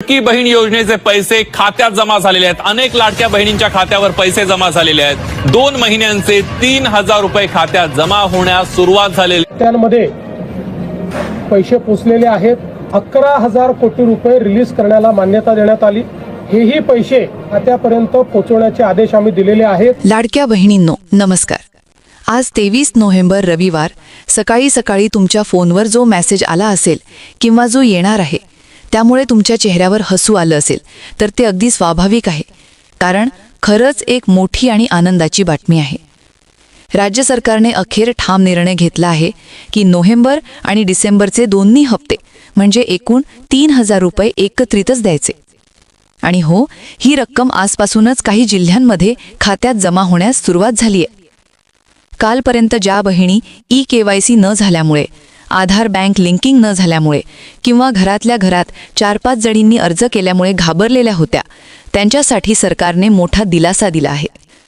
लाडकी बहीण योजनेचे पैसे खात्यात जमा झालेले आहेत. अनेक लाडक्या बहिणींच्या खात्यावर पैसे जमा झालेले आहेत. दोन महिन्यांचे तीन हजार रुपये खात्यात जमा होण्यास सुरुवात झालेली. खात्यांमध्ये पैसे पोचलेले आहेत. अकरा हजार कोटी रुपये रिलीज करण्याला मान्यता देण्यात आली. हेही पैसे खात्यापर्यंत पोहोचवण्याचे आदेश आम्ही दिलेले आहेत. लाडक्या बहिणींनो नमस्कार. आज तेवीस नोव्हेंबर रविवार. सकाळी सकाळी तुमच्या फोनवर जो मेसेज आला असेल किंवा जो येणार आहे त्यामुळे तुमच्या चेहऱ्यावर हसू आलं असेल. तर ते अगदी स्वाभाविक आहे. कारण खरंच एक मोठी आणि आनंदाची बातमी आहे. राज्य सरकारने अखेर ठाम निर्णय घेतला आहे की नोव्हेंबर आणि डिसेंबरचे दोन्ही हप्ते म्हणजे एकूण तीन हजार रुपये एकत्रितच द्यायचे. आणि हो ही रक्कम आजपासूनच काही जिल्ह्यांमध्ये खात्यात जमा होण्यास सुरुवात झाली आहे कालपर्यंत ज्या बहिणी ई के वाय सी न झाल्यामुळे आधार बँक लिंकिंग न झाल्यामुळे किंवा घरातल्या घरात चार पाच जणींनी अर्ज केल्यामुळे घाबरलेल्या होत्या. त्यांच्यासाठी सरकारने मोठा दिलासा दिला आहे.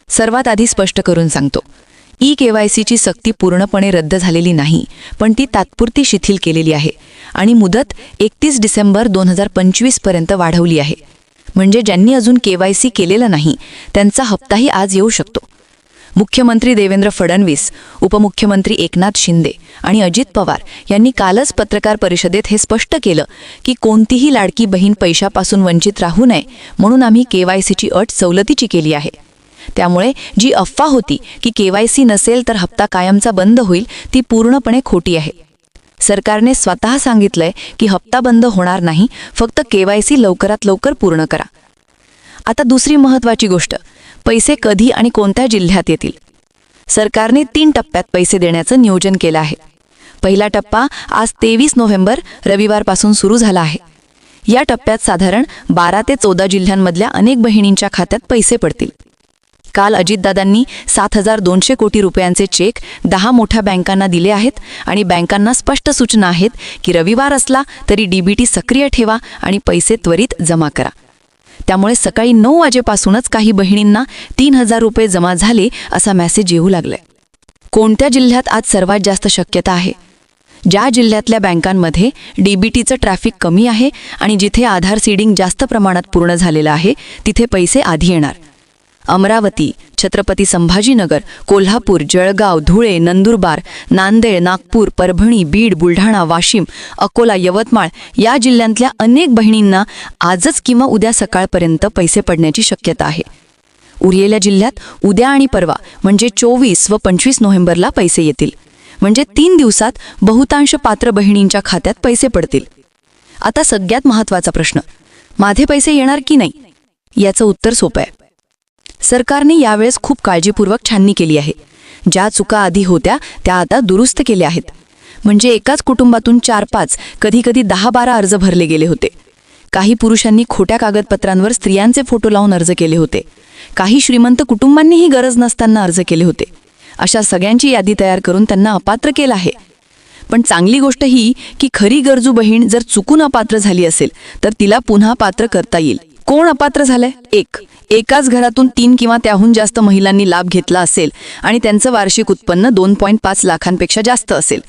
सर्वात आधी स्पष्ट करून सांगतो. ई के वाय सीची सक्ती पूर्णपणे रद्द झालेली नाही पण ती तात्पुरती शिथिल केलेली आहे आणि मुदत एकतीस डिसेंबर दोन हजार पंचवीसपर्यंत वाढवली आहे. म्हणजे ज्यांनी अजून के वाय सी केलेलं नाही त्यांचा हप्ताही आज येऊ शकतो. मुख्यमंत्री देवेंद्र फडणवीस उपमुख्यमंत्री एकनाथ शिंदे आणि अजित पवार यांनी कालच पत्रकार परिषदेत हे स्पष्ट केलं की कोणतीही लाडकी बहीण पैशापासून वंचित राहू नये म्हणून आम्ही केवायसीची अट सवलतीची केली आहे. त्यामुळे जी अफवा होती की केवायसी नसेल तर हप्ता कायमचा बंद होईल ती पूर्णपणे खोटी आहे. सरकारने स्वतः सांगितलंय की हप्ता बंद होणार नाही फक्त केवायसी लवकरात लवकर पूर्ण करा. आता दुसरी महत्त्वाची गोष्ट. पैसे कधी आणि कोणत्या जिल्ह्यात येतील? सरकारने तीन टप्प्यात पैसे देण्याचं नियोजन केलं आहे. पहिला टप्पा आज तेवीस नोव्हेंबर रविवारपासून सुरू झाला आहे. या टप्प्यात साधारण बारा ते चौदा जिल्ह्यांमधल्या अनेक बहिणींच्या खात्यात पैसे पडतील. काल अजितदादांनी सात हजार दोनशे कोटी रुपयांचे चेक दहा मोठ्या बँकांना दिले आहेत आणि बँकांना स्पष्ट सूचना आहेत की रविवार असला तरी डीबीटी सक्रिय ठेवा आणि पैसे त्वरित जमा करा. त्यामुळे सकाळी नऊ वाजेपासूनच काही बहिणींना तीन हजार रुपये जमा झाले असा मेसेज येऊ लागलाय. कोणत्या जिल्ह्यात आज सर्वात जास्त शक्यता आहे? ज्या जिल्ह्यातल्या बँकांमध्ये डीबीटीचं ट्रॅफिक कमी आहे आणि जिथे आधार सीडिंग जास्त प्रमाणात पूर्ण झालेलं आहे तिथे पैसे आधी येणार. अमरावती छत्रपती संभाजीनगर कोल्हापूर जळगाव धुळे नंदुरबार नांदेड नागपूर परभणी बीड बुलढाणा वाशिम अकोला यवतमाळ या जिल्ह्यांतल्या अनेक बहिणींना आजच किंवा उद्या सकाळपर्यंत पैसे पडण्याची शक्यता आहे. उरलेल्या जिल्ह्यात उद्या आणि परवा म्हणजे चोवीस व पंचवीस नोव्हेंबरला पैसे येतील. म्हणजे तीन दिवसात बहुतांश पात्र बहिणींच्या खात्यात पैसे पडतील. आता सगळ्यात महत्त्वाचा प्रश्न माझे पैसे येणार की नाही? याचं उत्तर सोपं आहे. सरकारने यावेळेस खूप काळजीपूर्वक छाननी केली आहे. ज्या चुका आधी होत्या त्या आता दुरुस्त केल्या आहेत. म्हणजे एकाच कुटुंबातून चार पाच कधी कधी दहा बारा अर्ज भरले गेले होते. काही पुरुषांनी खोट्या कागदपत्रांवर स्त्रियांचे फोटो लावून अर्ज केले होते. काही श्रीमंत कुटुंबांनीही गरज नसताना अर्ज केले होते. अशा सगळ्यांची यादी तयार करून त्यांना अपात्र केलं आहे. पण चांगली गोष्ट ही की खरी गरजू बहीण जर चुकून अपात्र झाली असेल तर तिला पुन्हा पात्र करता येईल. कोण अपात्र झालंय? एक. एकाच घरातून तीन किंवा त्याहून जास्त महिलांनी लाभ घेतला असेल आणि त्यांचं वार्षिक उत्पन्न दोन पॉईंट पाच लाखांपेक्षा जास्त असेल.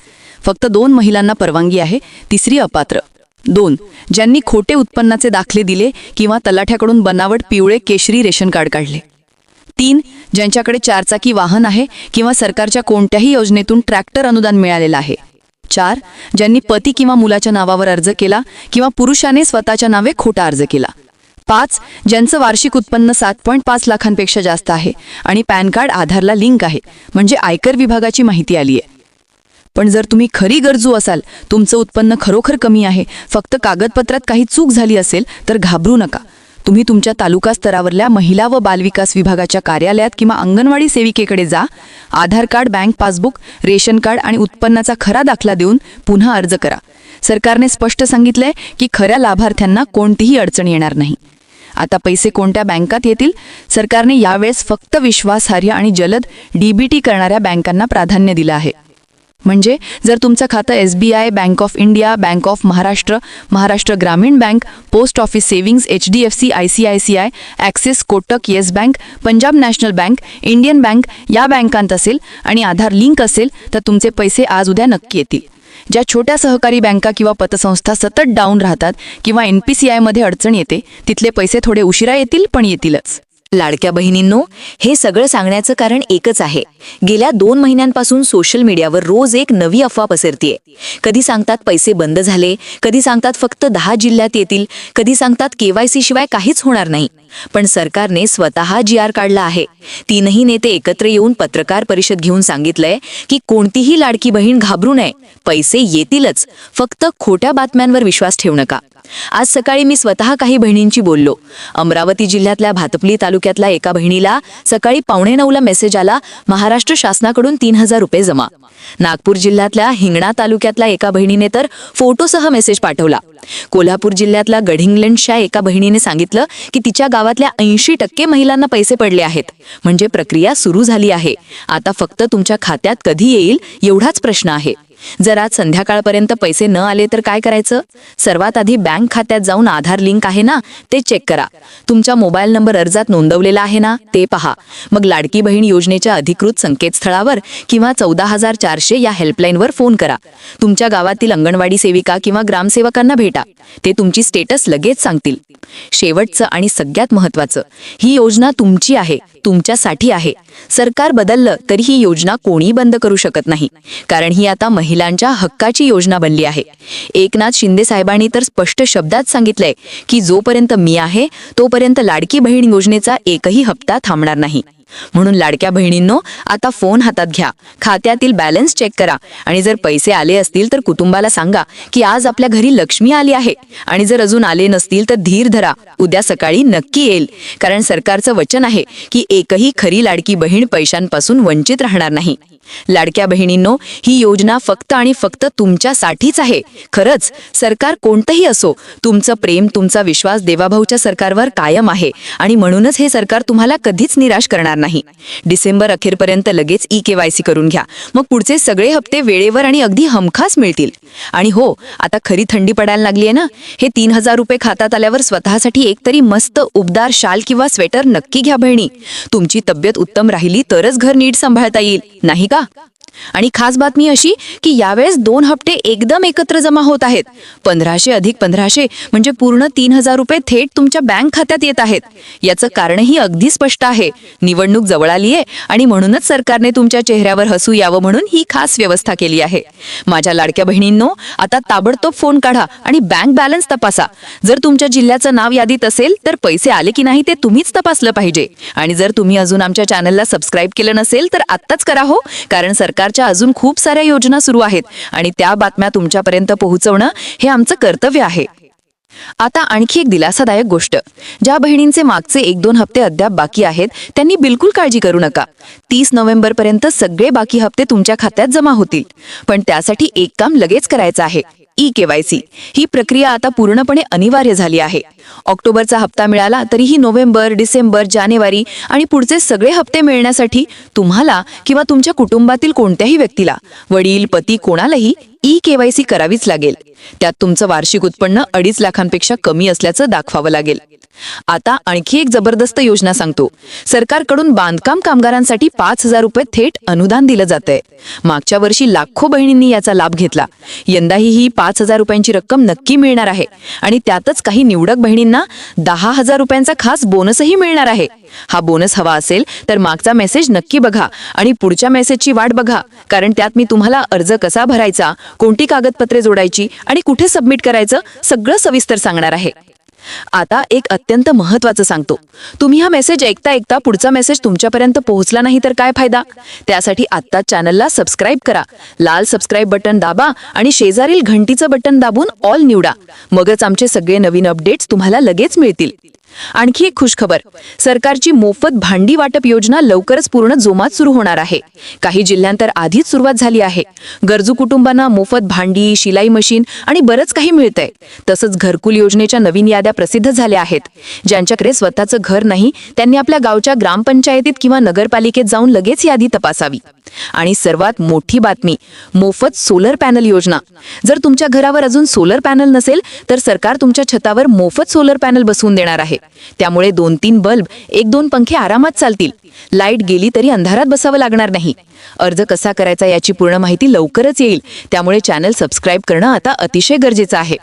फक्त दोन महिलांना परवानगी आहे तिसरी अपात्र. दोन. ज्यांनी खोटे उत्पन्नाचे दाखले दिले किंवा तलाठ्याकडून बनावट पिवळे केशरी रेशन कार्ड काढले. तीन. ज्यांच्याकडे चारचाकी वाहन आहे किंवा सरकारच्या कोणत्याही योजनेतून ट्रॅक्टर अनुदान मिळालेलं आहे. चार. ज्यांनी पती किंवा मुलाच्या नावावर अर्ज केला किंवा पुरुषाने स्वतःच्या नावे खोटा अर्ज केला. पाच ज्यांचं वार्षिक उत्पन्न सात पॉईंट पाच लाखांपेक्षा जास्त आहे आणि पॅन कार्ड आधारला लिंक आहे म्हणजे आयकर विभागाची माहिती आली आहे. पण जर तुम्ही खरी गरजू असाल तुमचं उत्पन्न खरोखर कमी आहे फक्त कागदपत्रात काही चूक झाली असेल तर घाबरू नका. तुम्ही तुमच्या तालुका स्तरावरल्या महिला व बालविकास विभागाच्या कार्यालयात किंवा अंगणवाडी सेविकेकडे जा. Aadhaar card bank passbook ration card आणि उत्पन्नाचा खरा दाखला देऊन पुन्हा अर्ज करा. सरकारने स्पष्ट सांगितलंय की खऱ्या लाभार्थ्यांना कोणतीही अडचण येणार नाही. आता पैसे कोणत्या बँकात येतील? सरकारने यावेळेस फक्त विश्वासार्ह आणि जलद डीबीटी करणाऱ्या बँकांना प्राधान्य दिलं आहे. म्हणजे जर तुमचं खातं S B I bank of India bank of Maharashtra Maharashtra Gramin bank post office savings H D F C I C I C I Axis Kotak yes bank Punjab national bank Indian bank या बँकांत असेल आणि आधार link असेल तर तुमचे पैसे आज उद्या नक्की येतील. ज्या छोट्या सहकारी बँका किंवा पतसंस्था सतत डाऊन राहतात किंवा एन पी सी आयमध्ये अडचण येते तिथले पैसे थोडे उशिरा येतील पण येतीलच. लाडक्या बहिणींनो हे सगळं सांगण्याचं कारण एकच आहे. गेल्या दोन महिन्यांपासून सोशल मीडियावर रोज एक नवी अफवा पसरतीये. कधी सांगतात पैसे बंद झाले कधी सांगतात फक्त दहा जिल्ह्यात येतील कधी सांगतात केवायसी शिवाय काहीच होणार नाही. पण सरकारने स्वतः जी आर काढला आहे. तीनही नेते एकत्र येऊन पत्रकार परिषद घेऊन सांगितलंय की कोणतीही लाडकी बहीण घाबरू नये. पैसे येतीलच. फक्त खोट्या बातम्यांवर विश्वास ठेवू नका. आज सकाळी मी स्वतः काही बहिणींची बोललो. अमरावती जिल्ह्यातल्या भातपली तालुक्यातल्या एका बहिणीला सकाळी पावणे नऊला मेसेज आला महाराष्ट्र शासनाकडून तीन हजार रुपये जमा. नागपूर जिल्ह्यातल्या हिंगणा तालुक्यातल्या एका बहिणीने तर फोटोसह मेसेज पाठवला. कोल्हापूर जिल्ह्यातल्या गढिंग्लंडच्या एका बहिणीने सांगितलं की तिच्या गावातल्या ऐंशी टक्के महिलांना पैसे पडले आहेत. म्हणजे प्रक्रिया सुरू झाली आहे. आता फक्त तुमच्या खात्यात कधी येईल एवढाच प्रश्न आहे. जर आज संध्याकाळपर्यंत पैसे न आले तर काय करायचं? सर्वात आधी बँक खात्यात जाऊन आधार लिंक आहे ना ते चेक करा. तुमच्या मोबाईल नंबर अर्जात नोंदवलेला आहे ना ते पहा. मग लाडकी बहीण योजनेच्या अधिकृत संकेतस्थळावर किंवा चौदा हजार चारशे या हेल्पलाईनवर फोन करा. तुमच्या गावातील अंगणवाडी सेविका किंवा ग्रामसेवकांना भेटा. ते तुमची स्टेटस लगेच सांगतील. शेवटचं आणि सगळ्यात महत्वाचं ही योजना तुमची आहे तुमच्यासाठी आहे. सरकार बदललं तरी ही योजना कोणी बंद करू शकत नाही. कारण ही आता महिलांच्या हक्काची योजना बनली आहे. एकनाथ शिंदे साहेबांनी तर स्पष्ट शब्दात सांगितलंय की जोपर्यंत मी आहे तोपर्यंत लाडकी बहीण योजनेचा एकही हप्ता थांबणार नाही. म्हणून लाडक्या बहिणींनो आता फोन हातात घ्या खात्यातील बॅलन्स चेक करा आणि जर पैसे आले असतील तर कुटुंबाला सांगा की आज आपल्या घरी लक्ष्मी आली आहे आणि जर अजून आले नसतील तर धीर धरा उद्या सकाळी नक्की येईल. कारण सरकारचं वचन आहे की एकही खरी लाडकी बहीण पैशांपासून वंचित राहणार नाही. लाडक्या बहिणींनो ही योजना फक्त आणि फक्त तुमच्यासाठीच आहे. खरंच सरकार कोणतंही असो तुमचं प्रेम तुमचा विश्वास देवाभाऊच्या सरकारवर कायम आहे आणि म्हणूनच हे सरकार तुम्हाला कधीच निराश करणार नाही. डिसेंबर अखेरपर्यंत लगेच ई केवायसी करून घ्या. मग पुढचे सगळे हप्ते वेळेवर आणि अगदी हमखास मिळतील. आणि हो आता खरी थंडी पडायला लागली आहे ना? हे तीन हजार रुपये खात्यात आल्यावर स्वतःसाठी एकतरी मस्त उबदार शाल किंवा स्वेटर नक्की घ्या बहिणी. तुमची तब्येत उत्तम राहिली तरच घर नीट सांभाळता येईल. नाही का आणि खास बातमी अशी की यावेळेस दोन हप्ते एकदम एकत्र जमा होत आहेत. पंधराशे अधिक पंधराशे म्हणजे पूर्ण तीन हजार रुपये थेट तुमच्या बँक खात्यात येत आहेत. याचं कारणही अगदी स्पष्ट आहे. निवडणूक जवळ आली आहे आणि म्हणूनच सरकारने तुमच्या चेहऱ्यावर हसू यावं म्हणून ही खास व्यवस्था केली आहे. माझ्या लाडक्या बहिणींनो आता ताबडतोब फोन काढा आणि बँक बॅलन्स तपासा. जर तुमच्या जिल्ह्याचं नाव यादीत असेल तर पैसे आले की नाही ते तुम्हीच तपासलं पाहिजे. आणि जर तुम्ही अजून आमच्या चॅनलला सबस्क्राईब केलं नसेल तर आत्ताच करा हो कारण सरकार सरकारच्या अजून खूप साऱ्या योजना सुरू आहेत आणि त्या बातम्या तुमच्यापर्यंत पोहोचवणं हे आमचं कर्तव्य आहे. आता आणखी एक दिलासादायक गोष्ट. ज्या बहिणींचे मागचे एक दोन हप्ते अद्याप बाकी आहेत त्यांनी बिलकुल काळजी करू नका. तीस नोव्हेंबर पर्यंत सगळे बाकी हप्ते तुमच्या खात्यात जमा होतील. पण त्यासाठी एक काम लगेच करायचं आहे. ई केवायसी ही प्रक्रिया आता पूर्णपणे अनिवार्य झाली आहे. ऑक्टोबरचा हप्ता मिळाला तरीही नोव्हेंबर डिसेंबर जानेवारी आणि पुढचे सगळे हप्ते मिळण्यासाठी तुम्हाला किंवा तुमच्या कुटुंबातील कोणत्याही व्यक्तीला वडील पती कोणालाही ई केवायसी करावीच लागेल. त्यात तुमचं वार्षिक उत्पन्न अडीच लाखांपेक्षा कमी असल्याचं दाखवावं लागेल. आता आणखी एक जबरदस्त योजना सांगतो. सरकारकडून बांधकाम कामगारांसाठी पाच हजार रुपये थेट अनुदान दिलं जातंय. मागच्या वर्षी लाखो बहिणींनी याचा लाभ घेतला. यंदाही ही पाच हजार रुपयांची रक्कम नक्की मिळणार आहे. आणि त्यातच काही निवडक बहिणींना दहा हजार रुपयांचा खास बोनसही मिळणार आहे. हा बोनस हवा असेल तर मागचा मेसेज नक्की बघा आणि पुढच्या मेसेजची वाट बघा. कारण त्यात मी तुम्हाला अर्ज कसा भरायचा कोणती कागदपत्रे जोडायची आणि कुठे सबमिट करायचं सगळं सविस्तर सांगणार आहे. आता एक अत्यंत महत्वाचं सांगतो. तुम्ही हा मेसेज ऐकता ऐकता पुढचा मेसेज तुमच्यापर्यंत पोहोचला नाही तर काय फायदा? त्यासाठी आत्ता चॅनलला सबस्क्राईब करा. लाल सबस्क्राईब बटन दाबा आणि शेजारील घंटीचं बटन दाबून ऑल निवडा. मगच आमचे सगळे नवीन अपडेट्स तुम्हाला लगेच मिळतील. आणखी एक खुशखबर. सरकारची मोफत भांडी वाटप योजना लवकरच पूर्ण जोमात सुरू होणार आहे. काही जिल्ह्यांतर आधीच सुरुवात झाली आहे. गरजू कुटुंबांना मोफत भांडी शिलाई मशीन आणि बरंच काही मिळतंय. तसंच घरकुल योजनेच्या नवीन याद्या प्रसिद्ध झाल्या आहेत. ज्यांच्याकडे स्वतःचं घर नाही त्यांनी आपल्या गावच्या ग्रामपंचायतीत किंवा नगरपालिकेत जाऊन लगेच यादी तपासावी. आणि सर्वात मोठी बातमी मोफत सोलर पॅनल योजना. जर तुमच्या घरावर अजून सोलर पॅनल नसेल तर सरकार तुमच्या छतावर मोफत सोलर पॅनल बसवून देणार आहे. त्यामुळे दोन तीन बल्ब एक दोन पंखे आरामात चालतील. लाइट गेली तरी अंधारात बसावं लागणार नाही. अर्ज कसा करायचा याची पूर्ण माहिती लवकरच येईल. त्यामुळे चॅनल सबस्क्राईब करणं आता अतिशय गरजेचं आहे.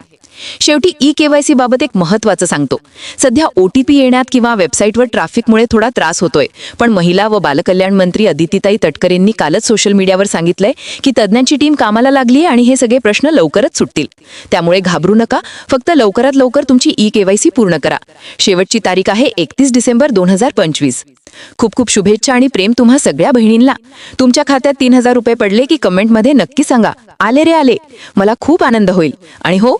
शेवटी ई केवायसी बाबत एक महत्वाचं सांगतो. सध्या ओ टी पी येण्यात किंवा वेबसाईटवर ट्रॅफिकमुळे थोडा त्रास होतोय. पण महिला व बालकल्याण मंत्री अदितीताई तटकरेंनी कालच सोशल मीडियावर सांगितलंय की तज्ज्ञांची टीम कामाला लागली आणि हे सगळे प्रश्न लवकरच सुटतील. त्यामुळे घाबरू नका फक्त लवकरात लवकर तुमची ई केवायसी पूर्ण करा. शेवटची तारीख आहे एकतीस डिसेंबर दोन हजार पंचवीस. खूप खूप शुभेच्छा आणि प्रेम तुम्हा सगळ्या बहिणींना. तुमच्या खात्यात तीन हजार रुपये पडले की कमेंटमध्ये नक्की सांगा. आले रे आले. मला खूप आनंद होईल. आणि हो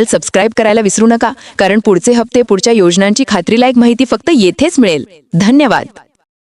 चॅनल सबस्क्राईब करायला विसरू नका कारण पुढचे हप्ते पुढच्या योजनांची खात्रीलायक माहिती फक्त येथेच मिळेल. धन्यवाद.